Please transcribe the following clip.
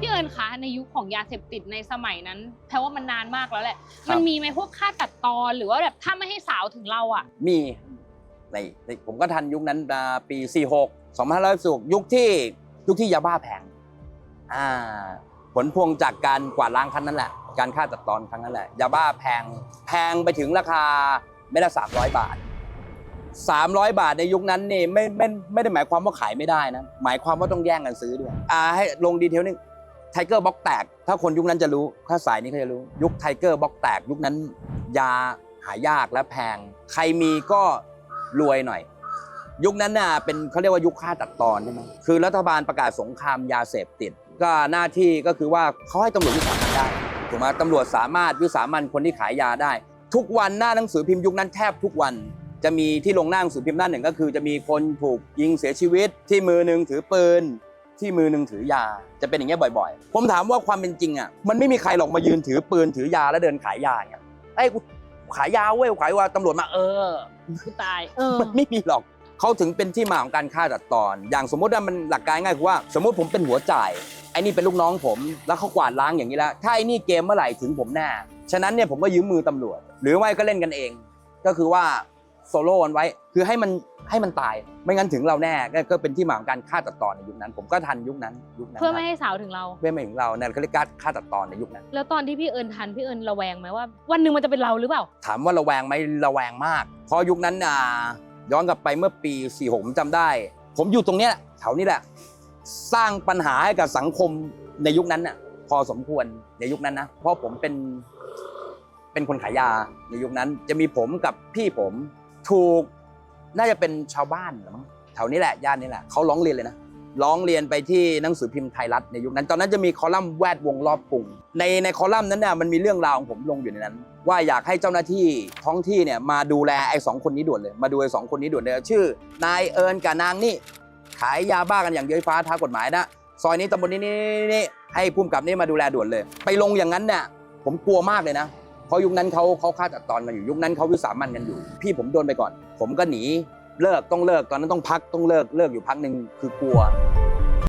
พี่เอิญคะในยุคของยาเสพติดในสมัยนั้นแปลว่ามันนานมากแล้วแหละ ครับ มันมีไหมพวกค่าตัดตอนหรือว่าแบบถ้าไม่ให้สาวถึงเราอะ มีในในผมก็ทันยุคนั้นอ่าปี 46 2516ยุคที่ยุคที่ยาบ้าแพงอ่าผลพวงจากการกวาดล้างครั้งนั้นแหละ การฆ่าตัดตอนครั้งนั้นแหละยาบ้าแพงแพงไปถึงราคาเม็ดละ300 บาท 300 บาทในยุคนั้นนี่ไม่ไม่ไม่ได้หมายความว่าขายไม่ได้นะ หมายความว่าต้องแย่งกันซื้อด้วยอ่าให้ลงดีเทลนึง ไทเกอร์บล็อกแตก ถ้าคนยุคนั้นจะรู้ ถ้าสายนี้เขาจะรู้ ยุคไทเกอร์บล็อกแตก ยุคนั้น ยาหายากและแพง ใครมีก็รวยหน่อย ยุคนั้นน่ะเป็นเขาเรียกว่ายุคฆ่าตัดตอนใช่ไหมคือรัฐบาลประกาศสงครามยาเสพติด ก็หน้าที่ก็คือว่าเขาให้ตำรวจวิสามันได้ถูกไหมตำรวจสามารถวิสามันคนที่ขายยาได้ ทุกวันหน้าหนังสือพิมพ์ยุคนั้นแทบทุกวันจะมีที่ลงหน้าหนังสือพิมพ์หน้าหนึ่งก็คือจะมีคนถูกยิงเสียชีวิตที่มือหนึ่งถือปืน ที่มือหนึ่งถือยาจะเป็นอย่างเงี้ยบ่อยๆ ผมถามว่าความเป็นจริงอะมันไม่มีใครหรอกมายืนถือปืนถือยาแล้วเดินขายยาอย่างเงี้ยไอ้ยกูขายยาเว้ยกูขายว่าตำรวจมาเออกูตายเออมันไม่มีหรอกเขาถึงเป็นที่มาของการฆ่าตัดตอน อย่างสมมติว่ามันหลักการง่ายคือว่า สมมติผมเป็นหัวจ่ายไอ้นี่เป็นลูกน้องผมแล้วเขากวาดล้างอย่างนี้แล้วถ้าไอ้นี่เกมเมื่อไหร่ถึงผมแน่ฉะนั้นเนี่ยผมก็ยืมมือตำรวจ หรือไม่ก็เล่นกันเอง ก็คือว่า โซโล่กันไว้ คือให้มันให้มันตาย ไม่งั้นถึงเราแน่ก็ก็เป็นที่มาของการฆ่าตัดตอนในยุคนั้น ผมก็ทันยุคนั้นยุคนั้นเพื่อไม่ให้สาวถึงเราเพื่อไม่ถึงเราเนี่ยเขาเรียกการฆ่าตัดตอนในยุคนั้น แล้วตอนที่พี่เอิญทันพี่เอิญระแวงไหมว่า วันหนึ่งมันจะเป็นเราหรือเปล่า ถามว่าระแวงไหมระแวงมาก เพราะยุคนั้นอ่าย้อนกลับไปเมื่อปี46ผมจำได้ ผมอยู่ตรงเนี้ยแถวนี้แหละ สร้างปัญหาให้กับสังคมในยุคนั้นน่ะพอสมควรในยุคนั้นนะเพราะผมเป็นเป็นคนขายยาในยุคนั้น จะมีผมกับพี่ผม ถูกน่าจะเป็นชาวบ้านหรือมั้งแถวนี้แหละย่านนี้แหละเขาร้องเรียนเลยนะร้องเรียนไปที่หนังสือพิมพ์ไทยรัฐในยุคนั้น ตอนนั้นจะมีคอลัมน์แวดวงรอบกรุงในในคอลัมน์นั้นเนี่ยมันมีเรื่องราวของผมลงอยู่ในนั้น ว่าอยากให้เจ้าหน้าที่ท้องที่เนี่ยมาดูแลไอ้สองคนนี้ด่วนเลย มาดูไอ้สองคนนี้ด่วนเลยชื่อนายเอิญกับนางนี่ขายยาบ้ากันอย่างเย้ยฟ้าท้ากฎหมายนะซอยนี้ตำบลนี้นี่นี่นี่ให้พุ่มกับนี่มาดูแลด่วนเลย ไปลงอย่างนั้นเนี่ยผมกลัวมากเลยนะ เพราะยุคนั้นเขาเขาฆ่าตัดตอนกันอยู่ยุคนั้นเขาวิสามันกันอยู่ พี่ผมโดนไปก่อน ผมก็หนีเลิกต้องเลิกตอนนั้นต้องพักต้องเลิกเลิกอยู่พักหนึ่งคือกลัว